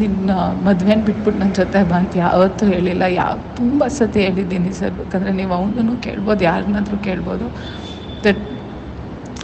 ನಿನ್ನ ಮದುವೆನ ಬಿಟ್ಬಿಟ್ಟು ನನ್ನ ಜೊತೆ ಬಾ ಅಂತ ಯಾವತ್ತೂ ಹೇಳಿಲ್ಲ. ಯಾವ ತುಂಬ ಸತಿ ಹೇಳಿದ್ದೀನಿ ಸರ್. ಬೇಕಂದರೆ ನೀವು ಅವನನ್ನು ಕೇಳ್ಬೋದು, ಯಾರನ್ನಾದ್ರೂ ಕೇಳ್ಬೋದು. ದಟ್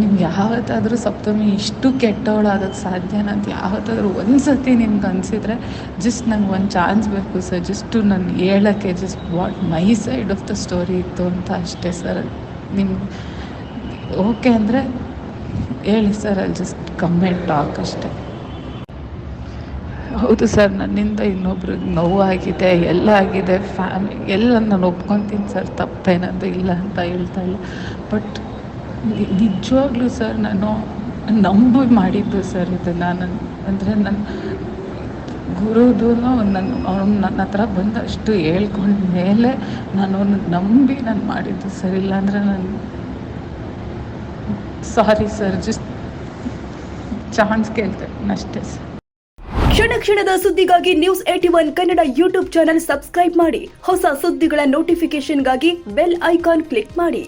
ನಿಮ್ಗೆ ಯಾವತ್ತಾದರೂ ಸಪ್ತಮಿ ಇಷ್ಟು ಕೆಟ್ಟವಳಾಗೋಕ್ಕೆ ಸಾಧ್ಯನ ಅಂತ ಯಾವತ್ತಾದರೂ ಒಂದು ಸತಿ ನಿಮ್ಗೆ ಅನಿಸಿದ್ರೆ ಜಸ್ಟ್ ನಂಗೆ ಒಂದು ಚಾನ್ಸ್ ಬೇಕು ಸರ್ ಜಸ್ಟು ನಾನು ಹೇಳೋಕ್ಕೆ just what my side of the story ಇತ್ತು ಅಂತ ಅಷ್ಟೇ ಸರ್ ನಿಮ್ಗೆ ಓಕೆ ಅಂದರೆ ಹೇಳಿ ಸರ್ ಅಲ್ಲಿ ಜಸ್ಟ್ ಕಮೆಂಟ್ ಟಾಕ್ ಅಷ್ಟೇ. ಹೌದು ಸರ್ ನನ್ನಿಂದ ಇನ್ನೊಬ್ರಿಗೆ ನೋವಾಗಿದೆ, ಎಲ್ಲ ಆಗಿದೆ, ಫ್ಯಾಮಿ, ಎಲ್ಲ ನಾನು ಒಪ್ಕೊತೀನಿ ಸರ್ ತಪ್ಪೇನದು ಇಲ್ಲ ಅಂತ ಹೇಳ್ತಾ ಇಲ್ಲ. ಬಟ್ ನಿಜವಾಗ್ಲೂ ಸರ್, ನಾನು ನಂಬಿ ಮಾಡಿದ್ದು ಸರ್ ಇದು. ನಾನು ಅಂದರೆ ನನ್ನ ಗುರುದು ನನ್ನ, ಅವ್ನು ನನ್ನ ಹತ್ರ ಬಂದು ಅಷ್ಟು ಹೇಳ್ಕೊಂಡ ಮೇಲೆ ನಾನು ಅವ್ನ ನಂಬಿ ನಾನು ಮಾಡಿದ್ದು ಸರ್. ಇಲ್ಲಾಂದರೆ ನಾನು ಸಾರಿ ಸರ್ ಜಸ್ಟ್ ಚಾನ್ಸ್ ಕೇಳ್ತೇನೆ ಅಷ್ಟೇ ಸರ್ ಕ್ಷಣ ಕ್ಷಣದ ಸುದ್ದಿಗಾಗಿ news AT one Kannada YouTube channel subscribe ಮಾಡಿ. ಹೊಸ ಸುದ್ದಿಗಳ ನೋಟಿಫಿಕೇಶನ್ಗಾಗಿ ಬೆಲ್ ಐಕಾನ್ ಕ್ಲಿಕ್ ಮಾಡಿ.